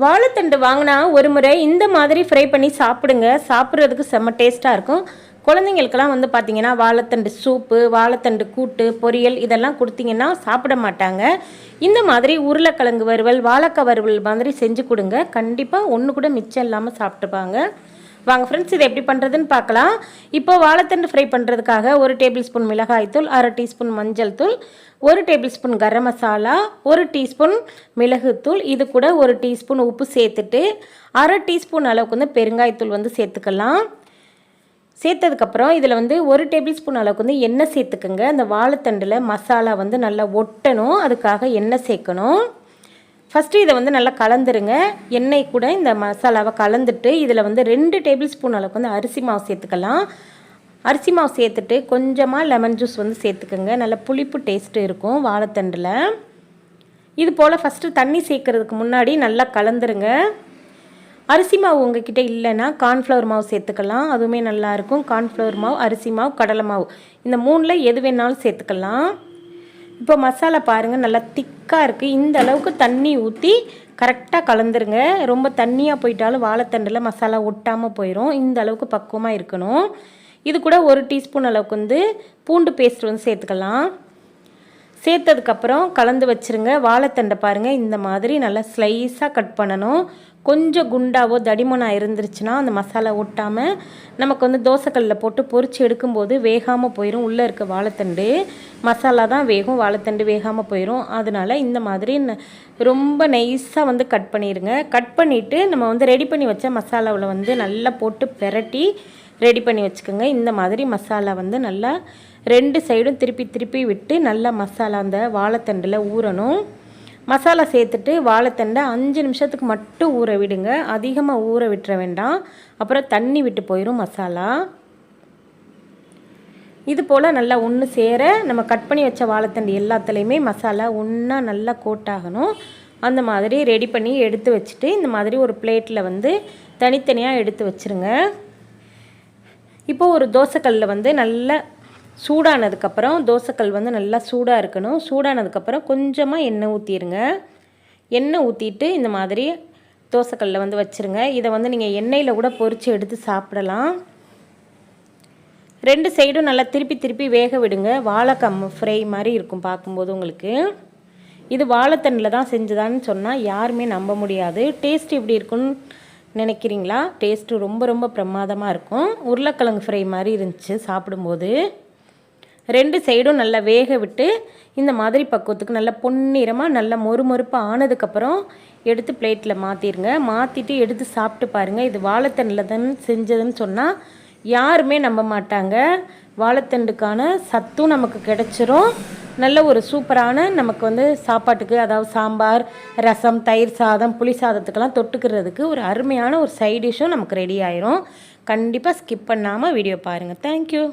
வாழைத்தண்டு வாங்கினா ஒரு முறை இந்த மாதிரி ஃப்ரை பண்ணி சாப்பிடுங்க. சாப்பிட்றதுக்கு செம்ம டேஸ்ட்டாக இருக்கும். குழந்தைங்களுக்கெல்லாம் வந்து பார்த்தீங்கன்னா வாழைத்தண்டு சூப்பு வாழைத்தண்டு கூட்டு பொரியல் இதெல்லாம் கொடுத்தீங்கன்னா சாப்பிட மாட்டாங்க. இந்த மாதிரி உருளைக்கிழங்கு வறுவல் வாழைக்காய் வறுவல் மாதிரி செஞ்சு கொடுங்க. கண்டிப்பாக ஒன்று கூட மிச்சம் இல்லாமல் சாப்பிட்டுப்பாங்க. வாங்க ஃப்ரெண்ட்ஸ் இதை எப்படி பண்ணுறதுன்னு பார்க்கலாம். இப்போ வாழைத்தண்டு ஃப்ரை பண்ணுறதுக்காக ஒரு டேபிள் ஸ்பூன் மிளகாய்த்தூள் அரை டீஸ்பூன் மஞ்சள் தூள் ஒரு டேபிள் ஸ்பூன் கரம் மசாலா ஒரு டீஸ்பூன் மிளகுத்தூள் இது கூட ஒரு டீஸ்பூன் உப்பு சேர்த்துட்டு அரை டீஸ்பூன் அளவுக்கு வந்து பெருங்காயத்தூள் வந்து சேர்த்துக்கலாம். சேர்த்ததுக்கப்புறம் இதில் வந்து ஒரு டேபிள் ஸ்பூன் அளவுக்கு வந்து எண்ணெய் சேர்த்துக்குங்க. அந்த வாழைத்தண்டில் மசாலா வந்து நல்லா ஒட்டணும். அதுக்காக எண்ணெய் சேர்க்கணும். ஃபஸ்ட்டு இதை வந்து நல்லா கலந்துருங்க. எண்ணெய் கூட இந்த மசாலாவை கலந்துட்டு இதில் வந்து ரெண்டு டேபிள் ஸ்பூன் அளவுக்கு வந்து அரிசி மாவு சேர்த்துக்கலாம். அரிசி மாவு சேர்த்துட்டு கொஞ்சமாக லெமன் ஜூஸ் வந்து சேர்த்துக்கோங்க. நல்ல புளிப்பு டேஸ்ட்டு இருக்கும் வாழைத்தண்டில். இது போல் ஃபஸ்ட்டு தண்ணி சேர்க்குறதுக்கு முன்னாடி நல்லா கலந்துருங்க. அரிசி மாவு உங்ககிட்ட இல்லைன்னா கார்ன்ஃப்ளவர் மாவு சேர்த்துக்கலாம். அதுவுமே நல்லாயிருக்கும் கார்ன்ஃப்ளவர் மாவு அரிசி மாவு கடலை மாவு. இந்த மூணில் எது வேணாலும் சேர்த்துக்கலாம். இப்போ மசாலா பாருங்கள் நல்லா திக்காக இருக்குது இந்த அளவுக்கு தண்ணி ஊற்றி கரெக்டாக கலந்துருங்க. ரொம்ப தண்ணியாக போயிட்டாலும் வாழைத்தண்டில் மசாலா ஒட்டாமல் போயிடும் இந்த அளவுக்கு பக்குவமாக இருக்கணும். இது கூட ஒரு டீஸ்பூன் அளவுக்கு வந்து பூண்டு பேஸ்ட் வந்து சேர்த்துக்கலாம். சேர்த்ததுக்கப்புறம் கலந்து வச்சுருங்க. வாழைத்தண்டை பாருங்கள் இந்த மாதிரி நல்லா ஸ்லைஸாக கட் பண்ணணும். கொஞ்சம் குண்டாவோ தடிமனாக இருந்துருச்சுன்னா அந்த மசாலா ஒட்டாமல் நமக்கு வந்து தோசைக்கல்லில் போட்டு பொறிச்சு எடுக்கும்போது வேகாமல் போயிடும் உள்ளே இருக்க வாழைத்தண்டு மசாலா தான் வேகும். வாழைத்தண்டு வேகாமல் போயிடும் அதனால் இந்த மாதிரி ரொம்ப நைஸாக வந்து கட் பண்ணிடுங்க கட் பண்ணிவிட்டு நம்ம வந்து ரெடி பண்ணி வச்ச மசாலாவில் வந்து நல்லா போட்டு பெரட்டி ரெடி பண்ணி வச்சுக்கோங்க. இந்த மாதிரி மசாலா வந்து நல்லா ரெண்டு சைடும் திருப்பி திருப்பி விட்டு நல்லா மசாலா அந்த வாழைத்தண்டில் ஊறணும். மசாலா சேர்த்துட்டு வாழைத்தண்டை அஞ்சு நிமிஷத்துக்கு மட்டும் ஊற விடுங்க. அதிகமாக ஊற விட்டுற வேண்டாம். அப்புறம் தண்ணி விட்டு போயிடும் மசாலா. இது போல் நல்லா ஒன்று சேர நம்ம கட் பண்ணி வச்ச வாழைத்தண்டு எல்லாத்துலேயுமே மசாலா ஒன்றா நல்லா கோட்டாகணும் அந்த மாதிரி ரெடி பண்ணி எடுத்து வச்சுட்டு இந்த மாதிரி ஒரு பிளேட்டில் வந்து தனித்தனியாக எடுத்து வச்சுருங்க. இப்போது ஒரு தோசைக்கல்லில் வந்து நல்லா சூடானதுக்கப்புறம் தோசைக்கல் வந்து நல்லா சூடாக இருக்கணும். சூடானதுக்கப்புறம் கொஞ்சமாக எண்ணெய் ஊற்றிடுங்க எண்ணெய் ஊற்றிட்டு இந்த மாதிரி தோசைக்கல்லில் வந்து வச்சுருங்க. இதை வந்து நீங்கள் எண்ணெயில் கூட பொரித்து எடுத்து சாப்பிடலாம். ரெண்டு சைடும் நல்லா திருப்பி திருப்பி வேக விடுங்க. வாழைக்காம் ஃப்ரை மாதிரி இருக்கும் பார்க்கும்போது உங்களுக்கு. இது வாழைத்தண்ணில் தான் செஞ்சுதான்னு சொன்னால் யாருமே நம்ப முடியாது. டேஸ்ட் இப்படி இருக்குன்னு நினைக்கிறீங்களா? டேஸ்ட்டு ரொம்ப ரொம்ப பிரமாதமாக இருக்கும். உருளைக்கிழங்கு ஃப்ரை மாதிரி இருந்துச்சு சாப்பிடும்போது. ரெண்டு சைடும் நல்லா வேக விட்டு இந்த மாதிரி பக்குவத்துக்கு நல்லா பொன்னிறமாக நல்லா மொறு மொறுப்பாக ஆனதுக்கப்புறம் எடுத்து பிளேட்டில் மாற்றிடுங்க மாற்றிட்டு எடுத்து சாப்பிட்டு பாருங்கள் இது வாழைத்தண்டில் தான் செஞ்சதுன்னு சொன்னால் யாருமே நம்ப மாட்டாங்க. வாழைத்தண்டுக்கான சத்தும் நமக்கு கிடச்சிரும். நல்ல ஒரு சூப்பரான நமக்கு வந்து சாப்பாட்டுக்கு அதாவது சாம்பார் ரசம் தயிர் சாதம் புளி சாதத்துக்கெல்லாம் தொட்டுக்கிறதுக்கு ஒரு அருமையான ஒரு சைட் டிஷ்ஷும் நமக்கு ரெடி ஆயிரும். கண்டிப்பாக ஸ்கிப் பண்ணாமல் வீடியோ பாருங்கள் தேங்க்யூ